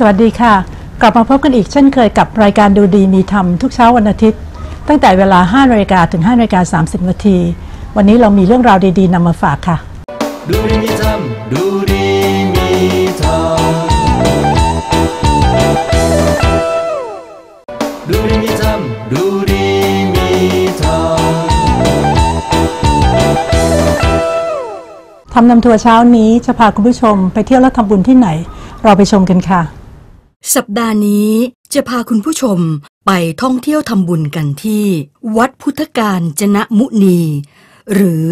สวัสดีค่ะ กลับมาพบกันอีกเช่นเคยกับรายการดูดีมีธรรมทุกเช้าวันอาทิตย์ ตั้งแต่เวลา5นาฬิกาถึง5นาฬิกา30นาที วันนี้เรามีเรื่องราวดีๆนำมาฝากค่ะ ดูดีมีธรรมดูดีมีธรรมดูดีมีธรรมดูดีมีธรรมทำนำทัวร์เช้านี้จะพาคุณผู้ชมไปเที่ยวและทำบุญที่ไหน เราไปชมกันค่ะ สัปดาห์นี้จะพาคุณผู้ชมไปท่องเที่ยวทำบุญกันที่ วัดพุทธการจนะมุนี หรือ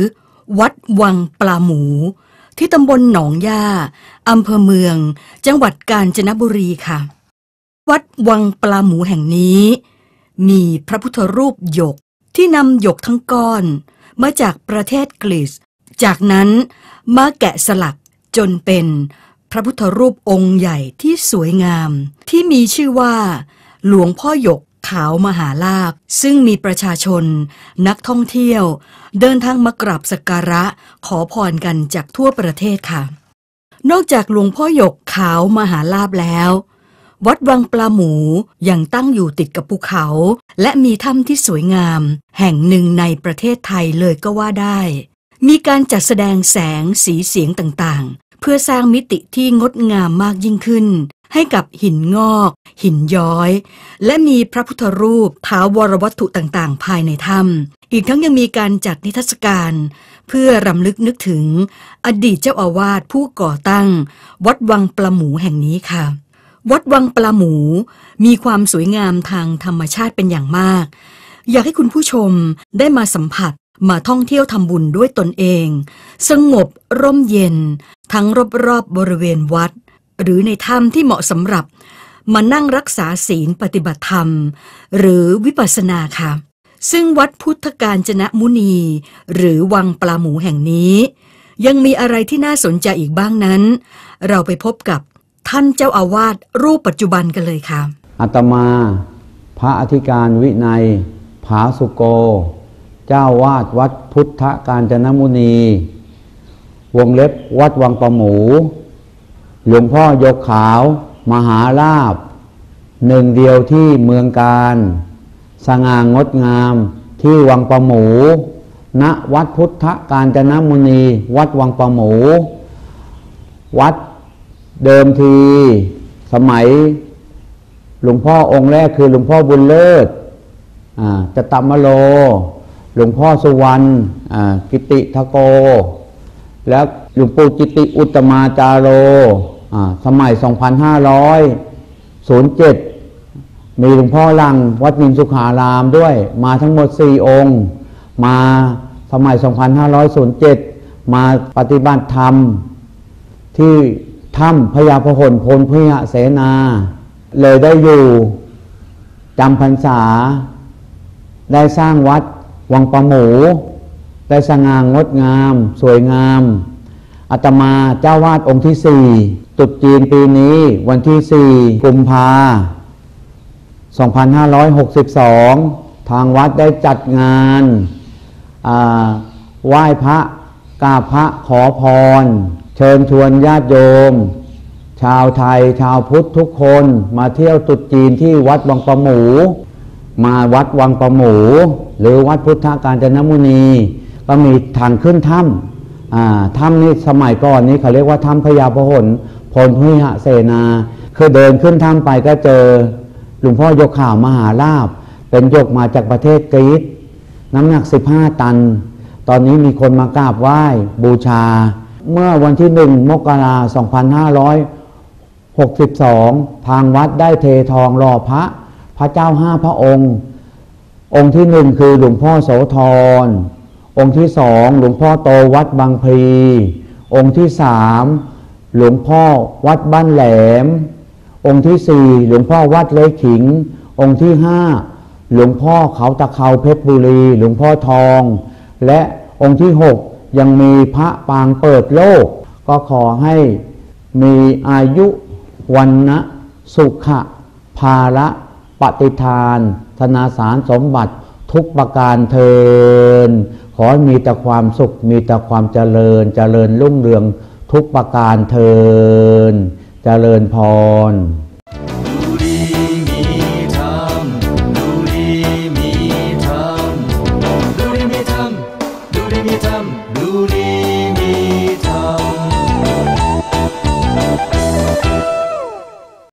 วัดวังปลาหมู ที่ตำบลหนองย่าอำเภอเมือง จังหวัดกาญจนบุรีค่ะ วัดวังปลาหมูแห่งนี้ มีพระพุทธรูปหยกที่นำหยกทั้งก้อนมาจากประเทศกรีซจากนั้นมาแกะสลักจนเป็น พระพุทธรูปองค์ใหญ่ที่สวยงาม ที่มีชื่อว่า หลวงพ่อหยกขาวมหาลาภซึ่งมีประชาชน นักท่องเที่ยว เดินทางมากราบสักการะขอพรกันจากทั่วประเทศค่ะ นอกจากหลวงพ่อหยกขาวมหาลาภแล้ว วัดวังปลาหมูยังตั้งอยู่ติดกับภูเขา และมีถ้ำที่สวยงาม แห่งหนึ่งในประเทศไทยเลยก็ว่าได้ มีการจัดแสดงแสงสีเสียงต่าง เพื่อสร้างมิติที่งดงามมากยิ่งขึ้น ให้กับหินงอก หินย้อย และมีพระพุทธรูปท้าวรวัตถุต่างๆ ภายในถ้ำอีกทั้งยังมีการจัดนิทรรศการ เพื่อรำลึกนึกถึง อดีตเจ้าอาวาสผู้ก่อตั้ง วัดวังปลาหมูแห่งนี้ค่ะวัดวังปลาหมู มีความสวยงามทางธรรมชาติเป็นอย่างมาก อยากให้คุณผู้ชมได้มาสัมผัสมาท่องเที่ยวทำบุญด้วยตนเอง สงบร่มเย็น ทั้งรอบๆบริเวณวัด หรือในถ้ำที่เหมาะสำหรับ มานั่งรักษาศีลปฏิบัติธรรม หรือวิปัสสนาค่ะ ซึ่งวัดพุทธการจนะมุนี หรือวังปลาหมูแห่งนี้ ยังมีอะไรที่น่าสนใจอีกบ้างนั้น เราไปพบกับท่านเจ้าอาวาสรูปปัจจุบันกันเลยค่ะอาตมา พระอธิการวินัย ผาสุโก เจ้าวาดวัดพุทธการจนมุนี วงเล็บวัดวังประหมู หลวงพ่อยกขาว มหาลาบ หนึ่งเดียวที่เมืองการ สง่างดงามที่วังประหมู ณวัดพุทธการจนมุนี วัดวังประหมู วัดเดิมที สมัยหลวงพ่อองค์แรกคือหลวงพ่อบุญเลิศอ่าจตัมมโล หลวงพ่อสุวรรณอ่ากิติทโก แล้วหลวงปู่จิติอุตมาจาโรสมัย 2507 มีหลวงพ่อลังวัดนินสุขารามด้วย มาทั้งหมด 4 องค์ มาสมัย 2507 มาปฏิบัติธรรม ที่ถ้ำพญาพหลพลพญาเสนา เลยได้อยู่จำพรรษา ได้สร้างวัดวังประหมู ได้สง่างดงาม สวยงามอาตมาเจ้าวาดองค์ที่สี่ตรุษจีนปีนี้วันที่สี่กุมภา2562 ทางวัดได้จัดงานอาไหว้พระกราบพระขอพร เชิญชวนญาติโยม ชาวไทยชาวพุทธทุกคนมาเที่ยวตรุษจีนที่วัดวังประหมู มาวัดวังประหมู หรือวัดพุทธการจนมุนี ก็มีทางขึ้นถ้ำถ้ำนี่สมัยก่อนนี้เขาเรียกว่าถ้ำพญาพหลพลพหเสนาคือเดินขึ้นถ้ำไปก็เจอหลวงพ่อยกข่าวมหาลาภเป็นยกมาจากประเทศกรีซน้ำหนัก 15 ตัน ตอนนี้มีคนมากราบไหว้บูชา เมื่อวันที่หนึ่งมกราคม2562ทางวัดได้เททองหล่อพระ พระเจ้าห้าพระองค์ องค์ที่หนึ่งคือหลวงพ่อโสธร องค์ที่สองหลวงพ่อโตวัดบางพลี องค์ที่สามหลวงพ่อวัดบ้านแหลม องค์ที่สี่หลวงพ่อวัดเลขิง องค์ที่ห้าหลวงพ่อเขาตะเขาเพชรบุรี หลวงพ่อทอง และองค์ที่หกยังมีพระปางเปิดโลก ก็ขอให้มีอายุวันนะสุขะภาระปฏิทาน ธนาสารสมบัติทุกประการเทิน ขอมีแต่ความสุข มีแต่ความเจริญ เจริญรุ่งเรืองทุกประการเทินเจริญพร